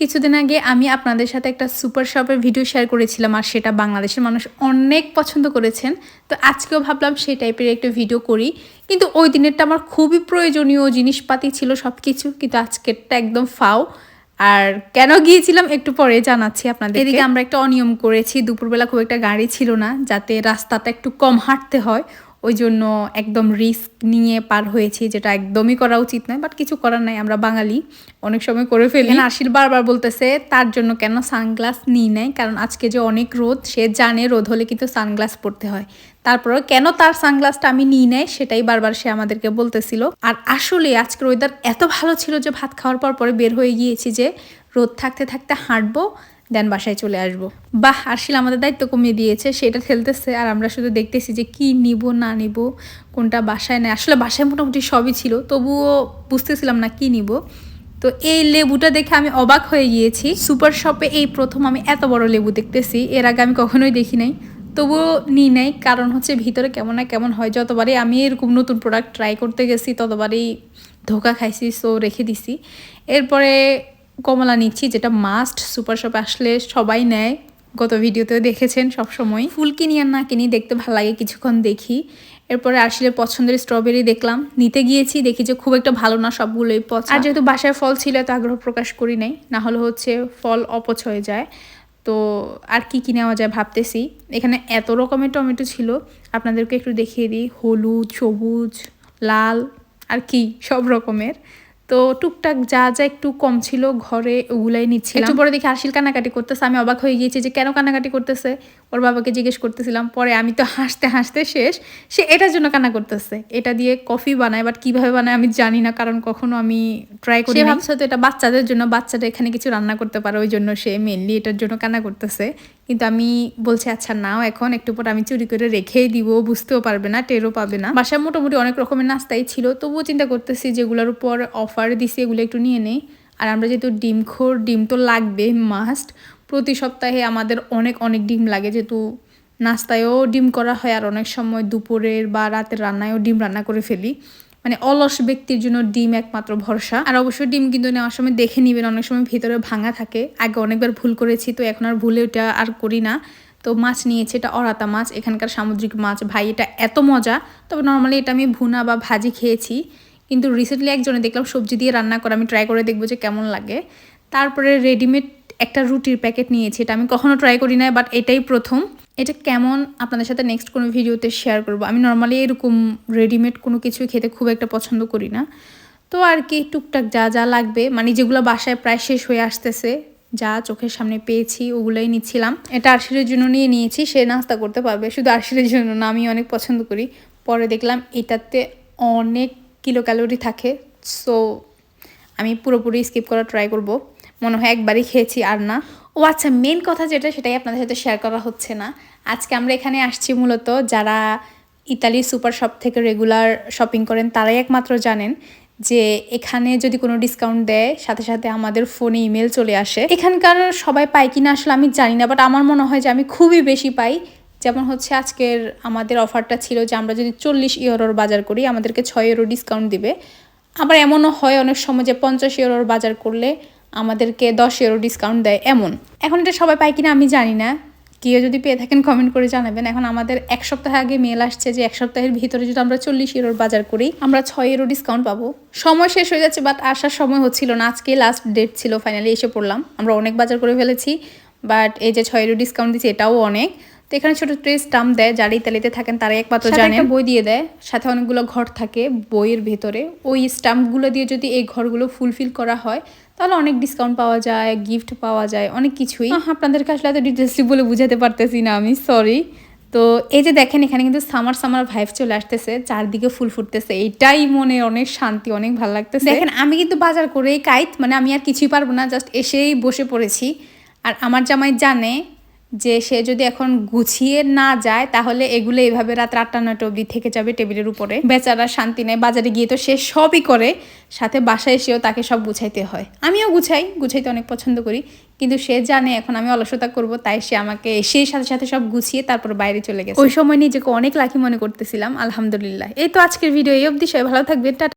কিছুদিন আগে আমি আপনাদের সাথে একটা সুপার শপের ভিডিও শেয়ার করেছিলাম আর সেটা বাংলাদেশের মানুষ অনেক পছন্দ করেছেন। তো আজকেও ভাবলাম সেই টাইপের একটা ভিডিও করি। কিন্তু ওই দিনেরটা আমার খুবই প্রয়োজনীয় জিনিসপাতি ছিল সব কিছু কিন্তু আজকেরটা একদম ফাও। আর কেন গিয়েছিলাম একটু পরে জানাচ্ছি আপনাদের এদিকে আমরা একটা অনিয়ম করেছি। দুপুরবেলা খুব একটা গাড়ি ছিল না, যাতে রাস্তাটা একটু কম হাঁটতে হয়। ওই জন্য একদম রিস্ক নিয়ে পার হয়েছি, যেটা একদমই করা উচিত নয় বাট কিছু করার নাই। আমরা বাঙালি, অনেক সময় করে ফেলি। আশির বারবার বলতেছে, তার জন্য কেন সানগ্লাস নিই নাই? কারণ আজকে যে অনেক রোদ, সে জানে রোদ হলে কিন্তু সানগ্লাস পরতে হয়। তারপরে কেন তার সানগ্লাসটা আমি নিই নাই সেটাই বারবার সে আমাদেরকে বলতেছিল। আর আসলে আজকের ওয়েদার এত ভালো ছিল যে ভাত খাওয়ার পর পরে বের হয়ে গিয়েছি যে রোদ থাকতে থাকতে হাঁটবো দেন বাসায় চলে আসব। বাহ, আরশিল আমাদের দায়িত্ব কমিয়ে দিয়েছে, সেটা ঠেলতেছে। আর আমরা শুধু দেখতেছি যে কি নিব, না নিব, কোনটা বাসায় নেয়। আসলে বাসায় মোটামুটি সবই ছিল, তবুও বুঝতেছিলাম না কি নিব। তো এই লেবুটা দেখে আমি অবাক হয়ে গিয়েছি। সুপার শপে এই প্রথম আমি এত বড় লেবু দেখতেছি, এর আগে আমি কখনোই দেখি নাই। তবুও নিই নাই, কারণ হচ্ছে ভিতরে কেমন না কেমন হয়। যতবারই আমি এরকম নতুন প্রোডাক্ট ট্রাই করতে গেছি, ততবারই ধোকা খাইছি সো রেখে দিছি। এরপরে কমলা নিচ্ছি, যেটা মাস্ট সুপার শপে আসলে সবাই নেয়। গত ভিডিওতেও দেখেছেন সবসময়। ফুল কিনি আর না কিনি, দেখতে ভালো লাগে, কিছুক্ষণ দেখি। এরপরে আসলে পছন্দের স্ট্রবেরি দেখলাম। নিতে গিয়েছি, দেখি যে খুব একটা ভালো না সবগুলোই পছন্দ আর যেহেতু বাসায় ফল ছিল, এত আগ্রহ প্রকাশ করি নাই। না হলে হচ্ছে ফল অপচয় যায়। তো আর কি কি নেওয়া যায় ভাবতেছি। এখানে এত রকমের টমেটো ছিল, আপনাদেরকে একটু দেখিয়ে দিই। হলুদ, সবুজ, লাল, আর কি, সব রকমের। তো টুকটাক যা যা একটু কম ছিল, ঘরে ওগুলাই নিচ্ছে একটু পরে দেখি আশিল কান্নাকাটি করতেছে, আমি অবাক হয়ে গিয়েছি যে কেন কান্নাকাটি করতেছে? ওর বাবাকে জিজ্ঞেস করতেছিলাম, পরে আমি তো হাসতে হাসতে শেষ, সে এটার জন্য কান্না করতেছে। এটা দিয়ে কফি বানায় বাট কীভাবে বানায় আমি জানি না, কারণ কখনো আমি ট্রাই করি ভাবছে তো এটা বাচ্চাদের জন্য, বাচ্চাটা এখানে কিছু রান্না করতে পারে, ওই জন্য সে মেনলি এটার জন্য কান্না করতেছে। কিন্তু আমি বলছি আচ্ছা নাও এখন, একটু পর আমি চুরি করে রেখেই দিব, বুঝতেও পারবে না, টেরও পাবে না। বাসায় মোটামুটি অনেক রকমের নাস্তাই ছিল, তবুও চিন্তা করতেছি যেগুলোর উপর অফার দিছি, এগুলো একটু নিয়ে নেই। আর আমরা যেহেতু ডিম খোর, ডিম তো লাগবে মাস্ট প্রতি সপ্তাহে আমাদের অনেক অনেক ডিম লাগে। যেহেতু নাস্তায়ও ডিম করা হয় আর অনেক সময় দুপুরের বা রাতের রান্নায়ও ডিম রান্না করে ফেলি। মানে অলস ব্যক্তির জন্য ডিম একমাত্র ভরসা। আর অবশ্যই ডিম কিন্তু নেওয়ার সময় দেখে নিবেন, অনেক সময় ভিতরে ভাঙা থাকে। আগে অনেকবার ভুল করেছি, তো এখন আর ভুলে ওটা আর করি না। তো মাছ নিয়েছি, এটা অরাতা মাছ, এখানকার সামুদ্রিক মাছ। ভাই, এটা এত মজা। তবে নর্মালি এটা আমি ভুনা বা ভাজি খেয়েছি। কিন্তু রিসেন্টলি একজনে দেখলাম সবজি দিয়ে রান্না করে, আমি ট্রাই করে দেখব যে কেমন লাগে। তারপরে রেডিমেড একটা রুটির প্যাকেট নিয়েছি, এটা আমি কখনো ট্রাই করি না বাট এটাই প্রথম। এটা কেমন? আপনাদের সাথে নেক্সট কোনো ভিডিওতে শেয়ার করব। আমি নর্মালি এরকম রেডিমেড কোনো কিছু খেতে খুব একটা পছন্দ করি না। তো আর কি, টুকটাক যা যা লাগবে মানে যেগুলো বাসায় প্রায় শেষ হয়ে আসতেছে, যা চোখের সামনে পেয়েছি, ওগুলোই নিচ্ছিলাম। এটা আরশিলের জন্য নিয়ে নিয়েছি, সে নাস্তা করতে পারবে, শুধু আরশিলের জন্য না আমি অনেক পছন্দ করি। পরে দেখলাম এটাতে অনেক কিলো ক্যালোরি থাকে সো আমি পুরোপুরি স্কিপ করা ট্রাই করব। মনে হয় একবারই খেয়েছি আর না। ও আচ্ছা মেন কথা যেটা, সেটাই আপনাদের সাথে শেয়ার করা হচ্ছে না। আজকে আমরা এখানে আসছি মূলত যারা ইতালি সুপার শপ থেকে রেগুলার শপিং করেন, তারাই একমাত্র জানেন যে এখানে যদি কোনো ডিসকাউন্ট দেয়, সাথে সাথে আমাদের ফোনে ইমেল চলে আসে। এখানকার সবাই পায় কিনা আসলে আমি জানি না বাট আমার মনে হয় যে আমি খুবই বেশি পাই। যেমন হচ্ছে আজকের আমাদের অফারটা ছিল যে আমরা যদি চল্লিশ ইউরোর বাজার করি, আমাদেরকে ছয় ইউরো ডিসকাউন্ট দিবে। আবার এমনও হয় অনেক সময় যে পঞ্চাশ ইউরোর বাজার করলে আমাদেরকে দশ ইউরো ডিসকাউন্ট দেয় এমন। এখন এটা সবাই পায় কিনা আমি জানি না। কেউ যদি পেয়ে থাকেন কমেন্ট করে জানাবেন। এখন আমাদের এক সপ্তাহ আগে মেল আসছে যে এক সপ্তাহের ভিতরে যদি আমরা চল্লিশ ইউরোর বাজার করি, আমরা ছয় ইউরো ডিসকাউন্ট পাবো। সময় শেষ হয়ে যাচ্ছে বাট আসার সময় হচ্ছিল না। আজকে লাস্ট ডেট ছিল ফাইনালি এসে পড়লাম। আমরা অনেক বাজার করে ফেলেছি বাট এই যে ছয় ইউরো ডিসকাউন্ট দিচ্ছে, এটাও অনেক। তো এখানে ছোট ছোট স্টাম্প দেয় যারা ইতালিতে থাকেন তারা একমাত্র জানে বই দিয়ে দেয়। সাথে অনেকগুলো ঘর থাকে বইয়ের ভেতরে। ওই স্টাম্পগুলো দিয়ে যদি এই ঘরগুলো ফুলফিল করা হয় তাহলে অনেক ডিসকাউন্ট পাওয়া যায় গিফট পাওয়া যায় অনেক কিছুই। আপনাদেরকে আসলে এত ডিটেলসলি বলে বুঝাতে পারতেছি না আমি সরি তো এই যে দেখেন এখানে কিন্তু সামার সামার ভাইভ চলে আসতেছে চারদিকে ফুল ফুটতেছে। এটাই মনে অনেক শান্তি অনেক ভালো লাগতেছে। দেখেন আমি কিন্তু বাজার করেই কাইত মানে আমি আর কিছুই পারব না জাস্ট এসেই বসে পড়েছি। আর আমার জামাই জানে যে সে যদি এখন গুছিয়ে না যায়, তাহলে এগুলো এইভাবে রাত আটটা, নয়টা অবধি থেকে যাবে টেবিলের উপরে। বেচারা শান্তি নেয়, বাজারে গিয়ে তো সে সবই করে, সাথে বাসায় এসেও তাকে সব গুছাইতে হয়। আমিও গুছাই, গুছাইতে অনেক পছন্দ করি, কিন্তু সে জানে এখন আমি অলসতা করব, তাই সে আমাকে এসে সাথে সাথে সব গুছিয়ে তারপর বাইরে চলে গেছে। ওই সময় নিজেকে অনেক লাকি মনে করতেছিলাম, আলহামদুলিল্লাহ। এই তো আজকের ভিডিও এই অবধি, সবাই ভালো থাকবে